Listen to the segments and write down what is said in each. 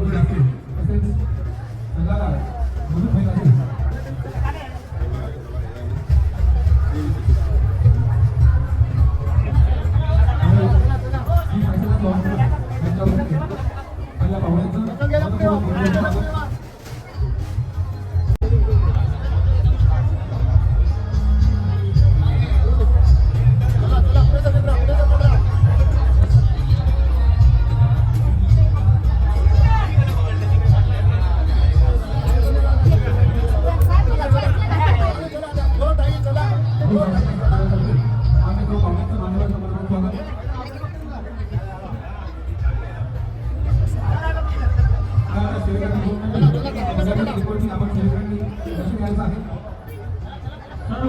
durante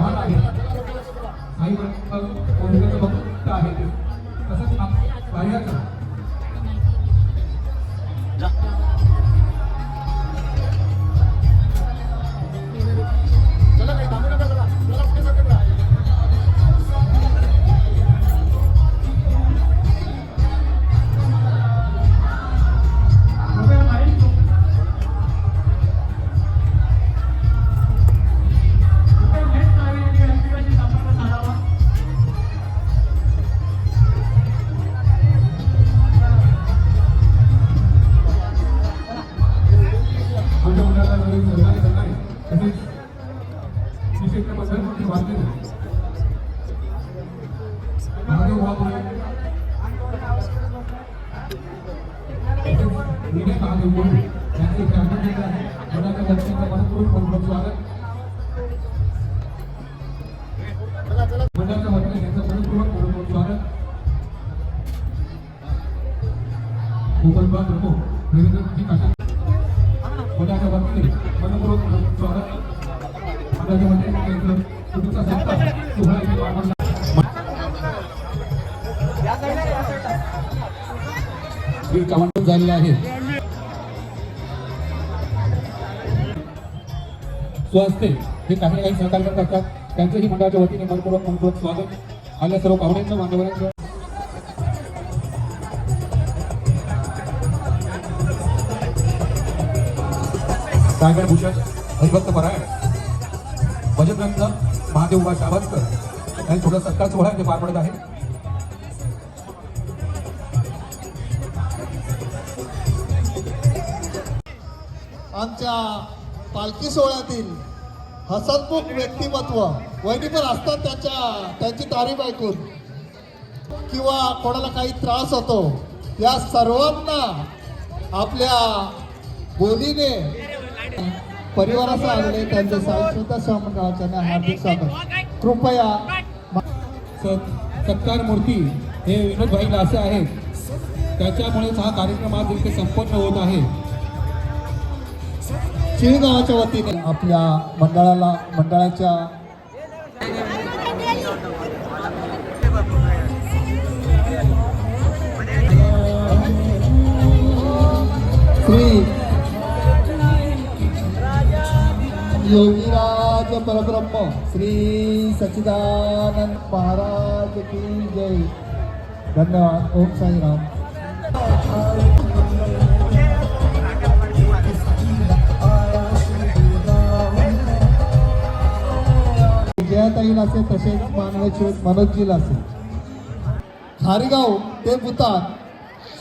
Pandurang आहे काही कोणत्या भक्त आहे ते? तसंच आप- कार्याचं. गोपालबाग प्रमुख रवींद्रजी काका मुलाच्या वतीने मनपूर्वक स्वागत मुलाच्या वतीने त्यांचं चुकीचा सोहळा वीर कमांडो झालेले आहे स्वहस्ते हे काही काही सहकार्य करतात. त्यांचंही मंडळाच्या वतीने मनपूर्वक मनपूर्वक स्वागत. आल्या सर्व पाहुण्यांचं मान्यवरांचं. रायगड भूषण हरिभक्त परायण भजनरत्न महादेव उभा शाबासकर यांनी थोडा सत्कार सोहळा ते पार पडत आहे. आमच्या पालखी सोहळ्यातील हसनमुख व्यक्तिमत्व वैनी पण असतात त्याच्या त्यांची तारीफ ऐकून. किंवा कोणाला काही त्रास होतो या सर्वांना आपल्या बोलीने परिवारासह आलेले त्यांचे साहित्य सेवा गावाच्या हार्दिक स्वागत. कृपया सत्कार मूर्ती हे विनोद भाई लासे आहेत त्याच्यामुळेच हा कार्यक्रम आज इथे संपन्न होत आहे. शिळगावाच्या वतीने आपल्या मंडळाला मंडळाच्या श्री योगीराज परब्रह्म श्री सच्चिदानंद महाराज की जय। धन्यवाद ओम साईराम। जयाताई लासे तसेच मानवेश्वर मनोजजी लासे खारीगाव ते भूतान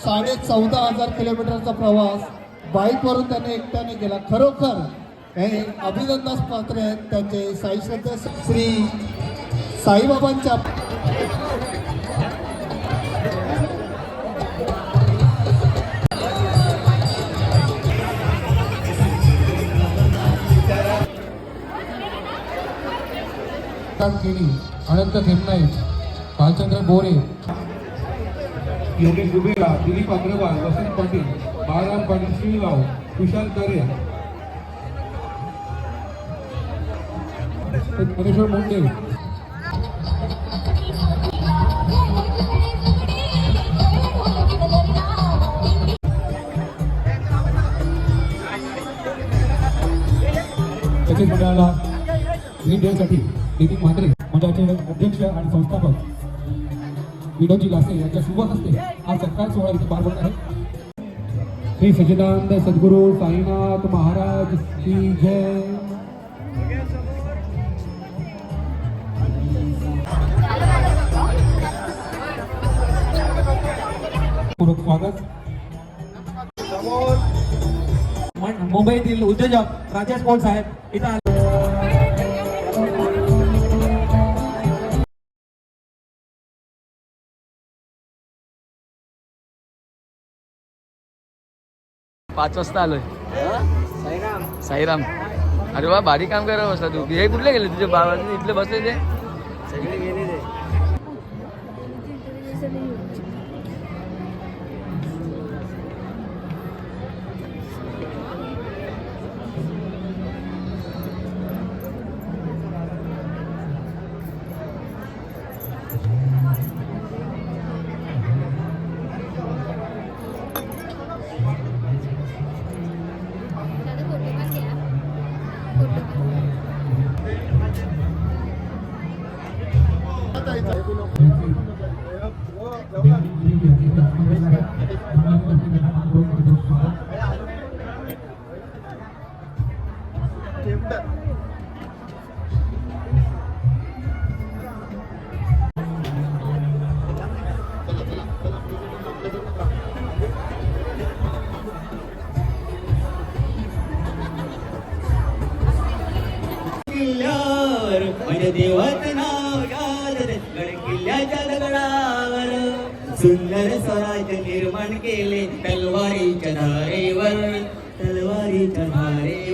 साडे चौदा हजार किलोमीटरचा प्रवास बाईकवरून त्याने एकट्याने केला. खरोखर हे अभिनंदनास पात्र आहेत त्यांचे साई श्रद्धा श्री साईबाबांच्या. केली अनंत खेमनाई भालचंद्र बोरे. योगेश दुबेला दिलीप अग्रवाल वसंत पाटील बाळराम पाटील श्रीराव विशाल करे मनेश्वर मुंडे तसेच मंडळाला ग्रीन डेसाठी नितीन म्हात्रे मंडळाचे अध्यक्ष आणि संस्थापक विनोदजी लासे यांच्या शुभ हस्ते आज सत्कार सोहळा इथे पार पडत आहे. श्री सचिदानंद सद्गुरू साईनाथ महाराज की जय. मुंबईतील उद्योजक राजेश पोळ साहेब इथं आले. पाच वाजता आलोय. साईराम. अरे वा भारी काम करायला बसला तू. हे कुठले गेले? तुझे बाबा इथले बसले ते? सगळे गेले ते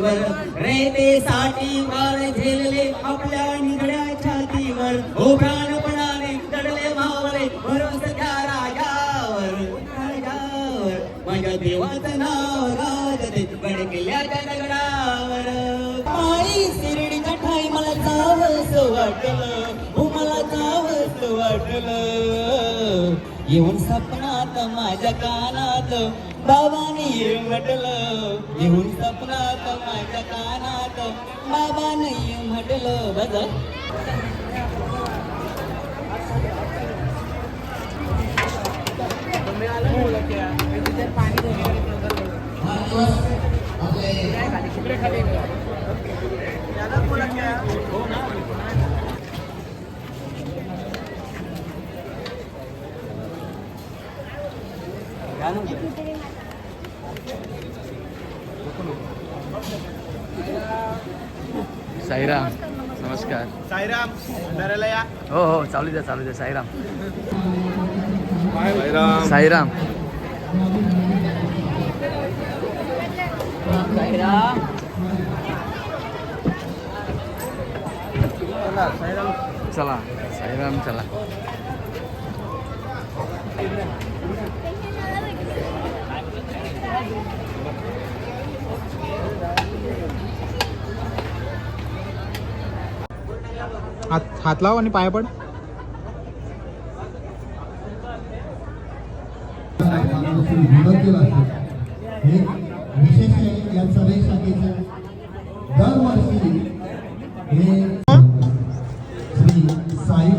धारेवर रयतेसाठी प्राण झेलले आपल्या निगड्या छातीवर हो प्राणपणाने चढले मावळे भरोस त्या राजावर. राजावर. माझ्या देवाचं नाव गाजते गड किल्ल्याच्या दगडावर. आई शिर्डीच्या ठाई मला जावंस वाटलं. हो मला जावंस वाटलं. येऊन सपनात माझ्या काना बाबाने ये म्हटलं येऊन सपनात माझ्या कानात. बाबाने ये म्हटलं बघ साईराम नमस्कार साईराम भंडाऱ्याला या हो हो चालू द्या चालू द्या साईराम साईराम चला साईराम चला हात हात लाव आणि पाया पड. हे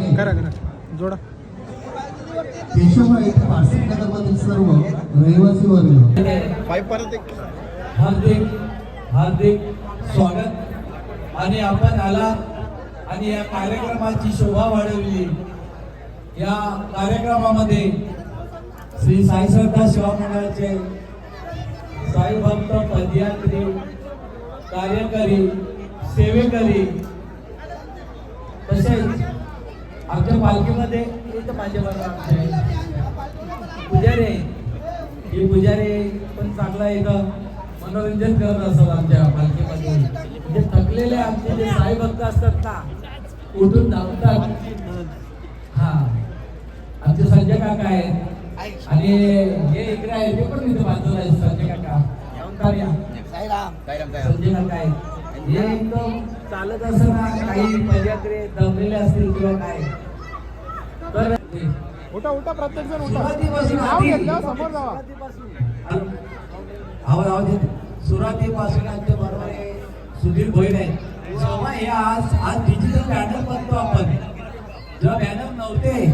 हे करा करा. जोडा. केशवराय पारसी नगरमधील सर्व रहिवासी वर्ग. पाय परत एक. हार्दिक हार्दिक स्वागत. आणि आपण आला आणि या कार्यक्रमाची शोभा वाढवली. या कार्यक्रमामध्ये श्री साई श्रद्धा सेवा मंडळाचे साई भक्त पदयात्री कार्यकरी सेवेकरी तसेच आमच्या पालखीमध्ये इथं माझ्या हे आमचे पुजारी पण चांगला इथं मनोरंजन करत असतात आमच्या पालखीमध्ये. म्हणजे थकलेले आमचे जे साई भक्त असतात ना उठून धावतात. हा. आमचे संजय काका आहेत. आणि हे इकडे आहे ते पण इथे बाजूला आहे संजय काका. संजय काका हे एकदम चालत असताना काही पदयात्रे दमलेले असतील किंवा काय. तर उठा उठा प्रत्येक जण उठा. समोर जावा. आवाज आवाज. सुरुवातीपासून आमच्या बरोबर आहे. सुधीर भोईर आहे जेव्हा हे आज आज डिजिटल बॅनर बघतो आपण. जेव्हा बॅनर नव्हते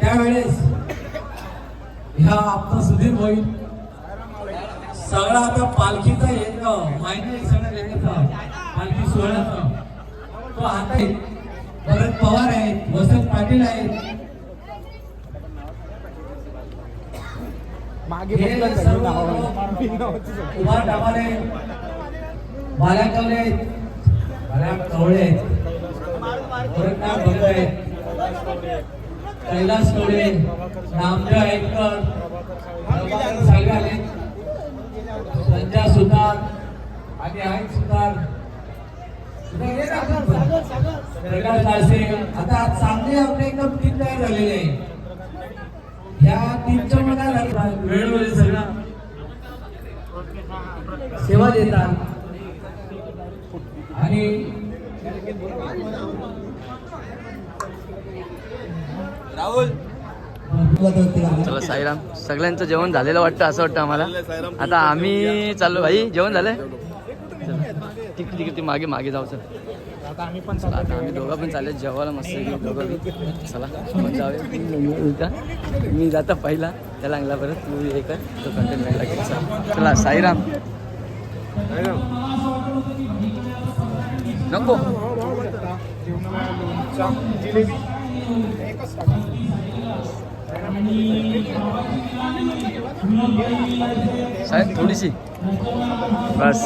त्यावेळेस ह्या आपला सुधीर भोईर सगळा आता पालखीचा येतं माहिती सगळं येतं पालखी सोहळ्याचं. तो आता आहे. भरत पवार आहेत वसंत पाटील आहेत. मागे हे बसला सर्व त्यांनी बाल्या कवले बाल्या कवळे कैलास कवळे नामदेव ऐककर साळवे आले संजय सुतार आणि आहेत सुतार. कैलास दासे आता चांगले आपले एकदम टीम तयार झालेली आहे. या टीमच्या मनाला वेळोवेळी सगळं. सेवा देतात. आणि चला साईराम. सगळ्यांचं जेवण झालेलं वाटतं असं वाटतं आम्हाला. आता आम्ही चाललो. भाई जेवण झालंय? तिकडे तिकडे मागे मागे जाऊ चल. आता आम्ही पण चला आता आम्ही दोघं पण चालले जेवायला मस्त दोघं. चला आपण जाऊया. का मी जाता पहिला. त्याला अंगला परत. तू हे कर. तो कंटेंट नाही लागेल चला. चला साईराम. नको जेवणाला लोणचा, जिलेबी एकच टाका. साहेब थोडीशी बस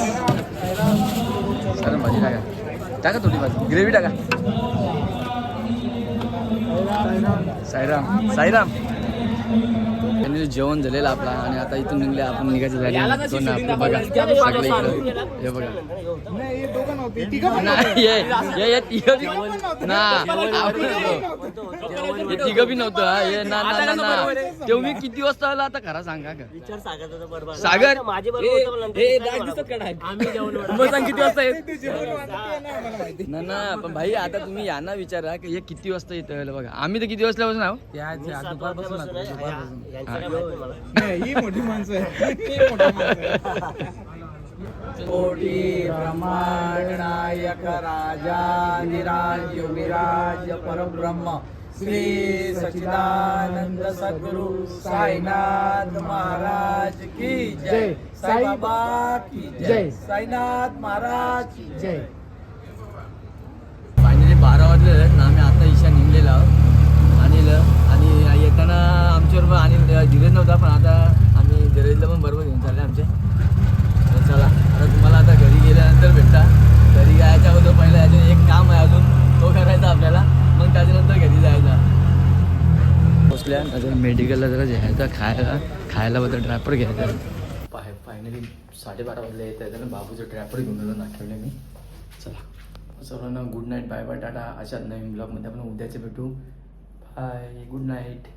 सर भाजी टाका टाका थोडी भाजी ग्रेव्ही टाका साईराम साईराम त्यांनी जेवण झालेलं आपला आणि आता इथून निघले आपण निघायचं झाले. दोन आपले बघा. सगळे इकडं. हे बघा. नाही हे ना. हे तिघं बी नव्हतं हा. हे ना ना ना ना. तेव्हा मी किती वाजता आला आता खरा सांगा का? सागर माझे बरोबर किती वाजता जेवण. ना ना पण भाई आता तुम्ही यांना विचारा की हे किती वाजता येतं बघा. आम्ही तर किती वाजल्यापासून आहो. नाही, ही मोठी माणसं आहे ही मोठी माणसं आहे कोटी ब्रह्मांडनायक राजाधिराज योगिराज परब्रह्म. श्री सच्चिदानंद सद्गुरु साईनाथ महाराज की जय. साईबाबा की जय. साईनाथ महाराज की जय. फायनली बारा वाजले ना आम्ही आता ईशा निघलेलो आहोत अनिल आणि येताना आमच्याबरोबर अनिल धीरज नव्हता पण आता आम्ही धीरजला पण बरोबर घेऊन चालले आमचे तर चला आता तुम्हाला आता घरी गेल्यानंतर भेटता घरी जायच्या अगोदर पहिलं अजून एक काम आहे अजून तो करायचा आपल्याला मग त्याच्यानंतर घरी जायचा पोचल्या जरा मेडिकलला खायला खायला बद्दल ड्रायपर घ्यायचा पाय फायनली साडेबारा वाजले येत आहे ना बाबूचं ड्रायपर घेऊन आलो नागठेवले मी. चला. सर्वांना good night bye bye tata. अशाच नवीन ब्लॉगमध्ये आपण उद्याचे भेटू. Bye good night